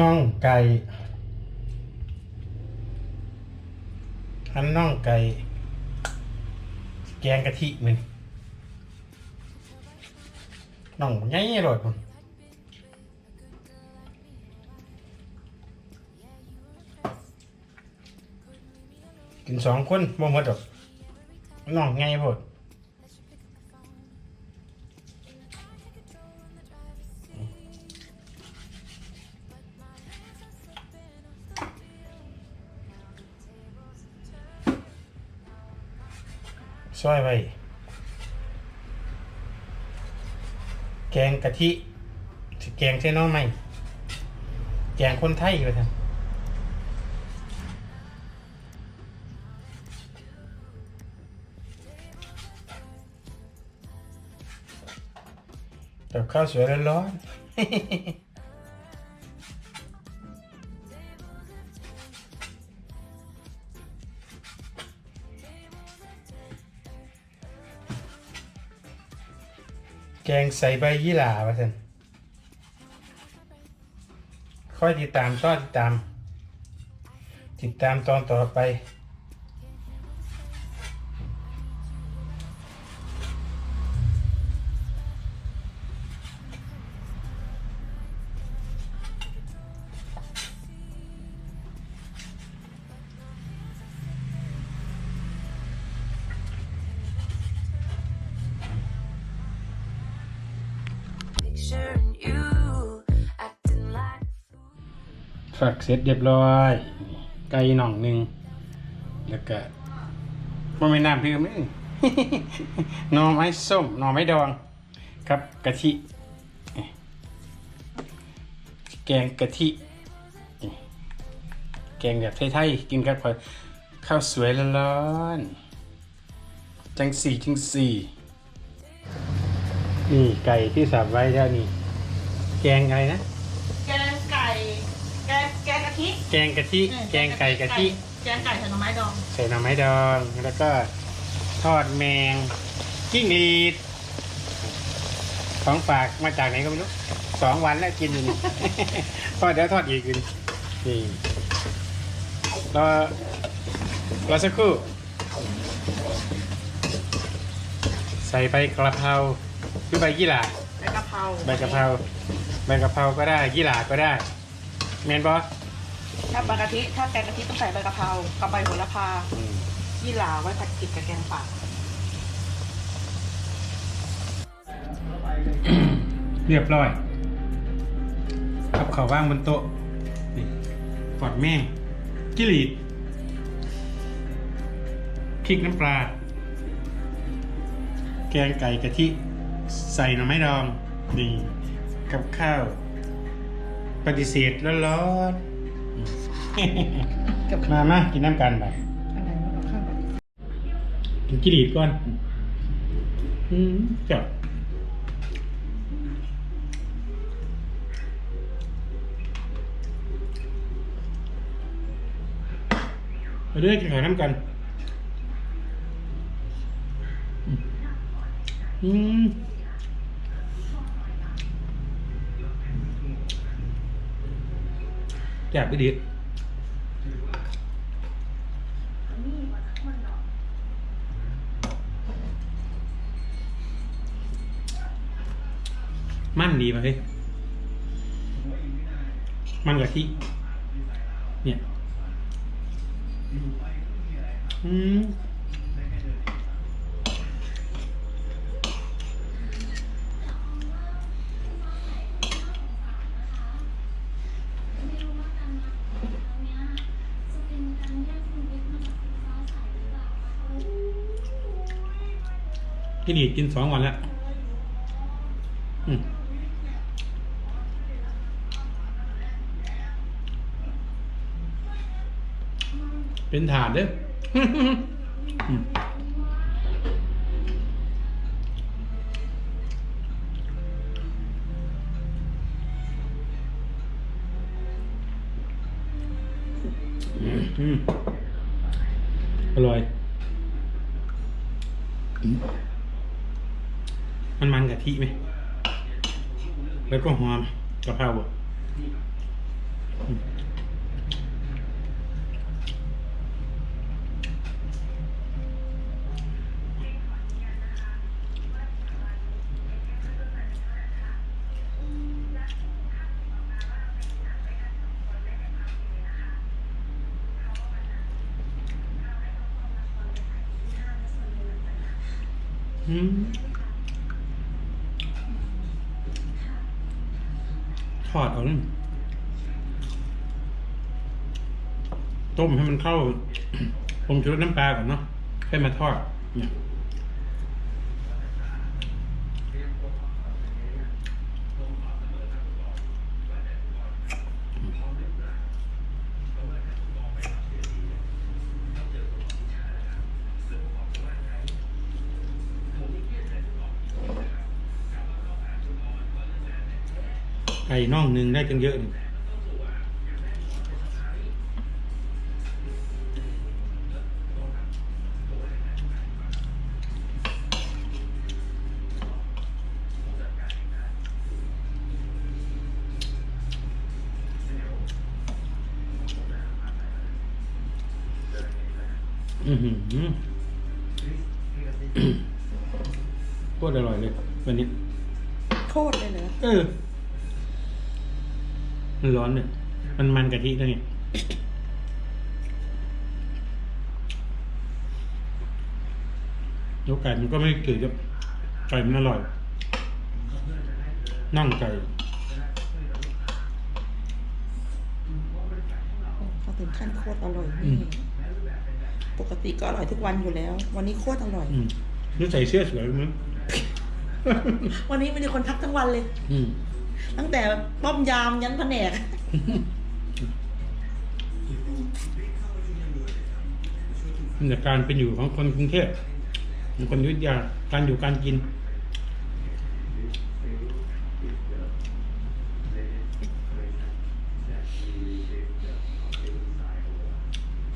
น่องไก่อันน่องไก่ แกงกะทิมันน่องใหญ่อร่อยผมกินสองคนบ่หมดดอกน่องใหญ่โพด ซอยไว้ แกงกะทิสิแกงใช่น้องไหมแกงคนไทยเลยครับกับข้าวสวยร้อนๆ แกงใส่ใบยี่หร่าว่าท่นค่อยติดตามชอบติดตาม ติดตามตอนต่อไป ฝักเสร็จเรียบร้อย ไก่หน่องหนึ่งแล้วก็มันไม่น้ำเพิ่มนี่หน่อไม้ส้มหน่อไม้ดอง ครับกะทิ แกงกะทิ แกงแบบไทยๆกินกับข้าวสวยร้อนจังสี่จังสี่นี่ไก่ที่สับไว้แล้วนี่ แกงอะไรนะ แกงไก่ แกงแกงกะทิ แกงกะทิ แกงไก่กะทิ แกงไก่ใส่หน่อไม้ดองใส่หน่อไม้ดอง แล้วก็ทอดแมงกิ้งหรีดของฝากมาจากไหนก็ไม่รู้สองวันแล้วกินอยู่นี่ ทอดเดี๋ยวทอดอีกกินนี่รอรอสักครู่ ใส่ใบกระเพราหรือใบยี่หร่าใบกะเพราใบกะเพราใบกะเพราก็ได้ยี่หร่าก็ได้แมนบอ ถ้าใบกะทิถ้าแกงกะทิต้องใส่ใบกะเพรากับใบโหระพายี่หร่าไว้ผัดกินกับแกงป่าเรียบร้อยกับข้าวว่างบนโต๊ะนี่ปอดแม่งกิริดพริกน้ำปลา แกงไก่กะทิ ใส่หน่อไม้ดองนี่กับข้าว ปฏิเสธร้อนๆ กับมามากินน้ำกันไปอะไรวะกับข้าวกินกิริดก่อน อืมจับมาด้วยกินข้าวน้ำกัน อืม จ่บไปดีมันดีไหมมันกะทิเนี่ย อืม กินอีกกินสองวันแล้วเป็นถาดเด้ออร่อย มันมันกะทิไหม แล้วก็หอมกะเพราบ่อืม อดเอานี่ต้มให้มันเข้า ผมชุรสน้ำปลาก่อนเนาะให้มาทอดเนี่ย ไก่น่องหนึ่งได้กันเยอะนี่อือหือโคตรอร่อยเลย วันนี้ โคตรเลยเหรอเออ มันร้อนเนี่ยมันมันกะทินะเนี่ยแล้วไก่มันก็ไม่เกลือไก่มันอร่อยน่องไก่เขาถึงขั้นโคตรอร่อยอืนี่มปกติก็อร่อยทุกวันอยู่แล้ว วันนี้โคตรอร่อยอืมนี่ใส่เสื้อสวยมั้ยวันนี้มีคนทักทั้งวันเลย อืม ตั้งแต่ป้อมยามยันแผนกมันจากการเป็นอยู่ของคนกรุงเทพของคนอยุทธยาการอยู่การกิน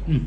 อืม